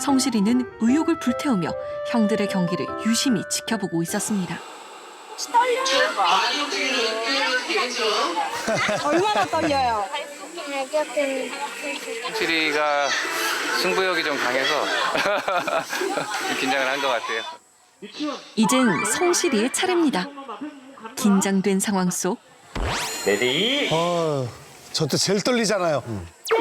성실이는 의욕을 불태우며 형들의 경기를 유심히 지켜보고 있었습니다. 얼마나 떨려요? 확실히가 승부욕이 좀 강해서 긴장을 한 것 같아요. 이젠 성실이의 차례입니다. 긴장된 상황 속 어, 저때 제일 떨리잖아요. 네, 저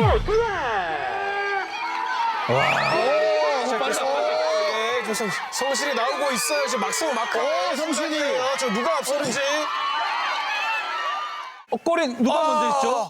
성, 성실이 나오고 있어요. 지금 막상 막하. 어, 성실이. 저 누가 앞서는지. 어, 골에 누가 먼저 있죠?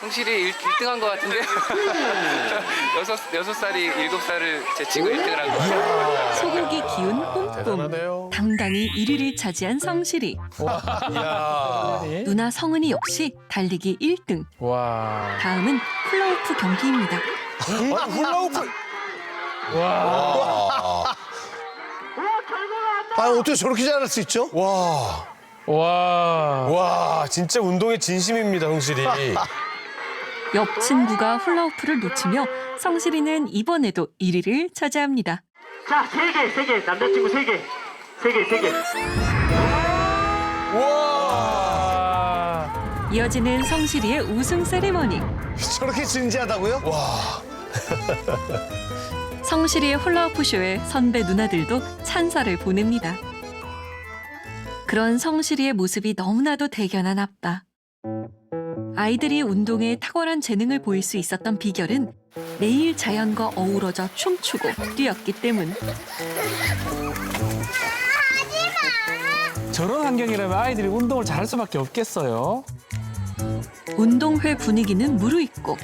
성실히 1등 한 것 같은데요. 여섯, 여섯 살이 일곱 살을 제치고 1등을 한것 같아요. 소고기 기운 뿜뿜. 당당히 1위를 차지한 성실이. 누나 성은이 역시 달리기 1등 와. 다음은 플라우프 경기입니다. 아니, 훌라후프. 아, 어떻게 저렇게 잘할 수 있죠? 와. 와. 와, 진짜 운동의 진심입니다, 성실이. 옆 친구가 훌라후프를 놓치며 성실이는 이번에도 1위를 차지합니다. 자, 세 개, 세 개. 남자친구 세 개. 세 개, 세 개. 와. 이어지는 성실이의 우승 세리머니. 저렇게 진지하다고요? 성실이의 훌라후프 쇼에 선배 누나들도 찬사를 보냅니다. 그런 성실이의 모습이 너무나도 대견한 아빠. 아이들이 운동에 탁월한 재능을 보일 수 있었던 비결은 매일 자연과 어우러져 춤추고 뛰었기 때문. 저런 환경이라면 아이들이 운동을 잘할 수밖에 없겠어요. 운동회 분위기는 무르익고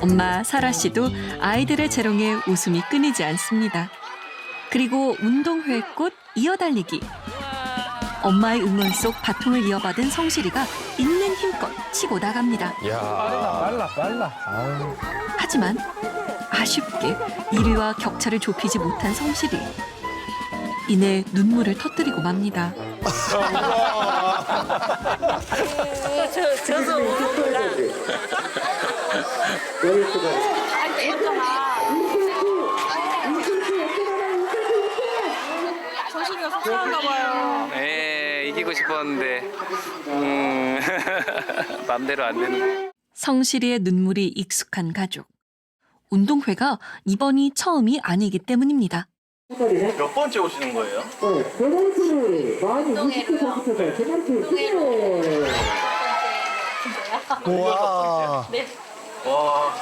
엄마 사라 씨도 아이들의 재롱에 웃음이 끊이지 않습니다. 그리고 운동회 꽃 이어달리기. 엄마의 응원 속 바통을 이어받은 성실이가 있는 힘껏 치고 나갑니다. 야. 빨라, 빨라. 아유. 하지만 아쉽게 1위와 격차를 좁히지 못한 성실이. 이내 눈물을 터뜨리고 맙니다. 속상한가 봐요. 네, 이기고 싶었는데, 음, 맘대로 안 되는. 성실이의 눈물이 익숙한 가족. 운동회가 이번이 처음이 아니기 때문입니다. 몇 번째 오시는 거예요? 와. 와,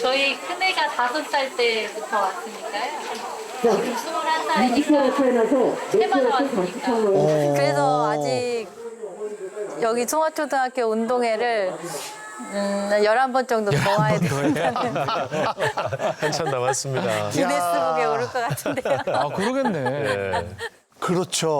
저희 큰애가 다섯 살 때부터 왔으니까요. 지금 스물한 살이니까 해마다 왔으니까. 그래서 아직 여기 송화초등학교 운동회를 음, 11번 정도 더 와야 된다는 한참 남았습니다. 기네스북에 오를 것 같은데요. 아, 그러겠네. 네. 그렇죠.